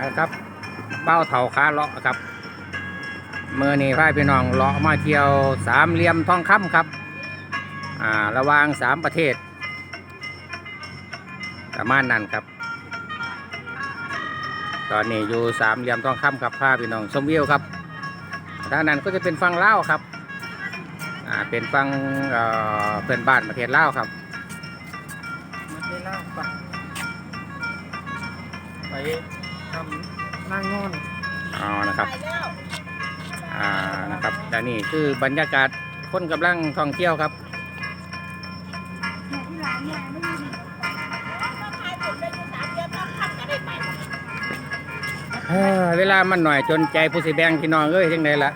เอะครับเป้าเถาคาเลาะครับเมื่อนี้พายพี่น้องเลาะมาเที่ยวสามเหลี่ยมทองคำครับอ่าระหว่างสามประเทศประมาณนั้นครับ ตอนนี้อยู่สามเหลี่ยมทองคำครับพาพี่น้องชมวิวครับด้านนั้นก็จะเป็นฝั่งลาครับอ่าเป็นฝั่งเอ่อเพื่อนบ้านประเทศเล่าครับไม่ล่าปไป ทำนั่งนอนอ๋อนะครับอ่านะครับและนี่คือบรรยากาศคนกำลังท่องเที่ยวครับเอ้อเวลามันหน่อยจนใจผู้สิแบงพี่น้องเอ้ยยังไงล่ะ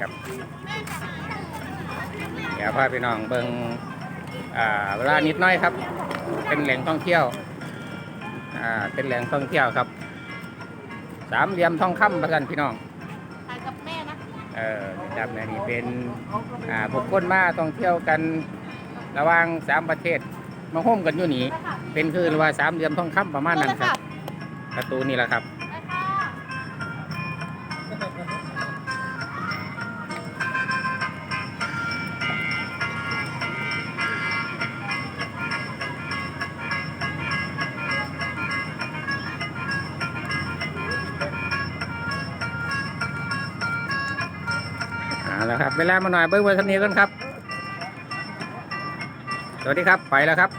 ครับเดี๋ยวพาพี่น้องเบิ่งอ่าเวลานิดหน้อยครับ เป็นแหล่งท่องเที่ยว อ่าเป็นแหล่งท่องเที่ยวครับ สามเหลี่ยมทองคำประกันพี่น้องถ่ายกับแม่นะเออจับในนี่เป็นอ่าบุคคลมาท่องเที่ยวกันระหว่างสามประเทศมาห่มกันอยู่นี่ได้ค่ะเป็นคือว่าสามเหลี่ยมทองคำประมาณนั้นครับ ประตูนี่แหละครับ ได้ค่ะ เอาละครับ เวลามาหน่อยเบิ้งวันนี้กันครับ สวัสดีครับ ไปแล้วครับ